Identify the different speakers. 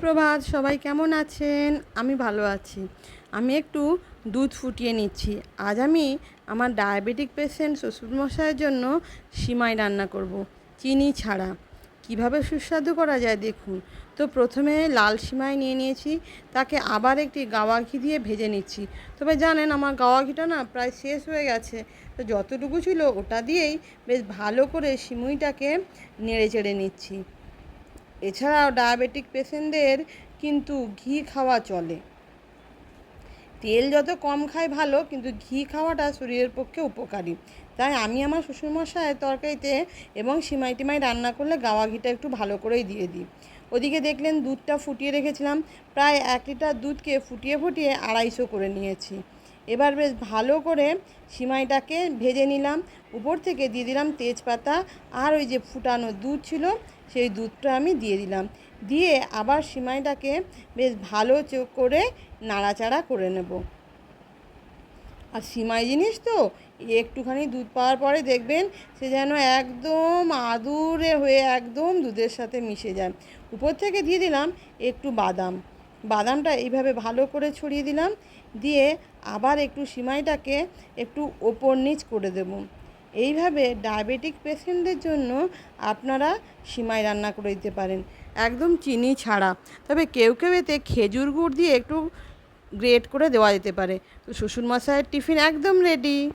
Speaker 1: সুপ্রভাত, সবাই কেমন আছেন? আমি ভালো আছি। আমি একটু দুধ ফুটিয়ে নিচ্ছি। আজ আমি আমার ডায়াবেটিক পেশেন্ট শ্বশুরমশাইয়ের জন্য সিমাই রান্না করব, চিনি ছাড়া। কীভাবে সুস্বাদু করা যায় দেখুন। তো প্রথমে লাল সিমাই নিয়ে নিয়েছি, তাকে আবার একটি গাওয়া ঘি দিয়ে ভেজে নিচ্ছি। তবে জানেন, আমার গাওয়া ঘিটা না প্রায় শেষ হয়ে গেছে। তো যতটুকু ছিল ওটা দিয়েই বেশ ভালো করে সিমুইটাকে নেড়ে চেড়ে নিচ্ছি। এছাড়াও ডায়াবেটিক পেশেন্টদের কিন্তু ঘি খাওয়া চলে। তেল যত কম খায় ভালো, কিন্তু ঘি খাওয়াটা শরীরের পক্ষে উপকারী। তাই আমি আমার শ্বশুরমশাইয়ের তরকারিতে এবং সিমাই টিমাই রান্না করলে গাওয়া ঘিটা একটু ভালো করেই দিয়ে দিই। ওদিকে দেখলেন দুধটা ফুটিয়ে রেখেছিলাম, প্রায় এক লিটার দুধকে ফুটিয়ে ফুটিয়ে আড়াইশো করে নিয়েছি। এবার বেশ ভালো করে সিমাইটাকে ভেজে নিলাম। উপর থেকে দিয়ে দিলাম তেজপাতা আর ওই যে ফুটানো দুধ ছিল, সেই দুধটা আমি দিয়ে দিলাম। দিয়ে আবার সিমাইটাকে বেশ ভালো চোখ করে নাড়াচাড়া করে নেব। আর সিমাই জিনিস তো একটুখানি দুধ পাওয়ার পরে দেখবেন সে যেন একদম আদুরে হয়ে একদম দুধের সাথে মিশে যায়। উপর থেকে দিয়ে দিলাম একটু বাদাম। বাদামটা এইভাবে ভালো করে ছড়িয়ে দিলাম, দিয়ে আবার একটু সিমাইটাকে একটু ওপর নিচ করে দেব। এইভাবে ডায়াবেটিক পেশেন্টদের জন্য আপনারা সিমাই রান্না করে দিতে পারেন। একদম চিনি ছাড়া। তবে কেউ কেউ এতে খেজুর গুড় দিয়ে একটু গ্রেট করে দেওয়া যেতে পারে। তো শ্বশুরমশাইয়ের টিফিন একদম রেডি